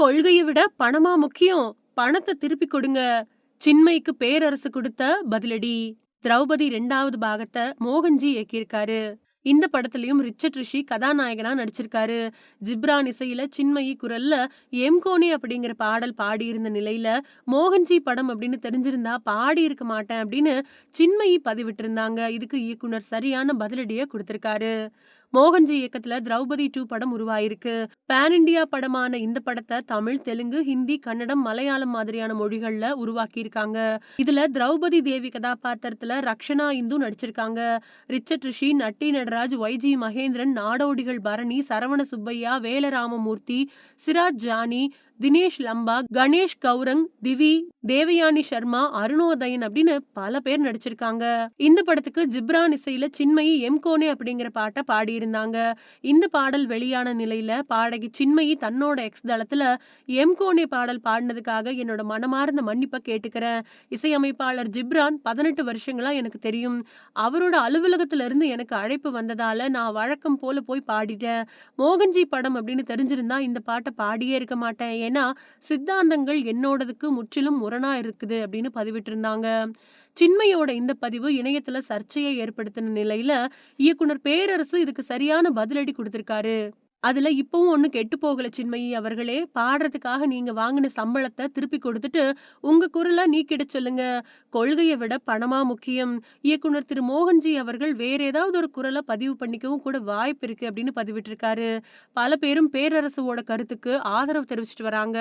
கொள்கையை விட பணமா முக்கியம். பணத்தை திருப்பி கொடுங்க. சின்மைக்கு பேரரசு கொடுத்த பதிலடி. திரௌபதி ரெண்டாவது பாகத்தை மோகன்ஜி இயக்கியிருக்காரு. இந்த படத்துலயும் ரிச்சர்ட் ரிஷி கதாநாயகனா நடிச்சிருக்காரு. ஜிப்ரான் இசையில சின்மயி குரல்ல எம்கோனே அப்படிங்கிற பாடல் பாடியிருந்த நிலையில மோகன்ஜி படம் அப்படின்னு தெரிஞ்சிருந்தா பாடி இருக்க மாட்டேன் அப்படின்னு சின்மயி பதிவிட்டிருந்தாங்க. இதுக்கு இயக்குனர் சரியான பதிலடியை கொடுத்திருக்காரு. மோகன்ஜி இயக்கத்துல திரௌபதி டூ படம் உருவாயிருக்கு. பேன் இண்டியா படமான இந்த படத்தை தமிழ் தெலுங்கு ஹிந்தி கன்னடம் மலையாளம் மாதிரியான மொழிகள்ல உருவாக்கி இருக்காங்க இதுல திரௌபதி தேவி கதாபாத்திரத்துல ரக்ஷனா இந்து நடிச்சிருக்காங்க. Richard Rishi Natty Natraj Y G Mahendran Nadodigal Bharani Saravana Subbaiah Vela Ramamoorthy Siraj Johnny Dinesh Lamba Ganesh Gaurang Divi Devayani Sharma Arunodhayan அப்படின்னு பல பேர் நடிச்சிருக்காங்க. இந்த படத்துக்கு ஜிப்ரான் இசையில சின்மயி எம்கோனே அப்படிங்கிற பாட்டை பாடியிருந்தாங்க. இந்த பாடல் வெளியான நிலையில பாடகி சின்மயி தன்னோட எக்ஸ் தளத்துல எம்கோனே பாடல் பாடினதுக்காக என்னோட மனமார்ந்த மன்னிப்பை கேட்டுக்கிறேன். இசையமைப்பாளர் ஜிப்ரான் பதினெட்டு வருஷங்களா எனக்கு தெரியும். அவரோட அலுவலகத்துல இருந்து எனக்கு அழைப்பு வந்ததால நான் வழக்கம் போல போய் பாடிட்டேன். மோகன்ஜி படம் அப்படின்னு தெரிஞ்சிருந்தா இந்த பாட்டை பாடியே இருக்க மாட்டேன். ஏன்னா சித்தாந்தங்கள் என்னோடதுக்கு முற்றிலும் முரணா இருக்குது அப்படின்னு பதிவிட்டிருந்தாங்க. சின்மையோட இந்த பதிவு இணையத்துல சர்ச்சையை ஏற்படுத்தின நிலையில இயக்குனர் பேரரசு இதுக்கு சரியான பதிலடி கொடுத்திருக்காரு. அதுல இப்பவும் ஒன்றும் கெட்டு போகல சின்மயி அவர்களே. பாடுறதுக்காக நீங்க வாங்கின சம்பளத்தை திருப்பி கொடுத்துட்டு உங்க குரலை நீக்கிட சொல்லுங்க. கொள்கையை விட பணமா முக்கியம். இயக்குனர் திரு மோகன்ஜி அவர்கள் வேற ஏதாவது ஒரு குரலை பதிவு பண்ணிக்கவும் கூட வாய்ப்பு இருக்கு அப்படின்னு பதிவிட்டிருக்காரு. பல பேரும் பேரரசுவோட கருத்துக்கு ஆதரவு தெரிவிச்சிட்டு வராங்க.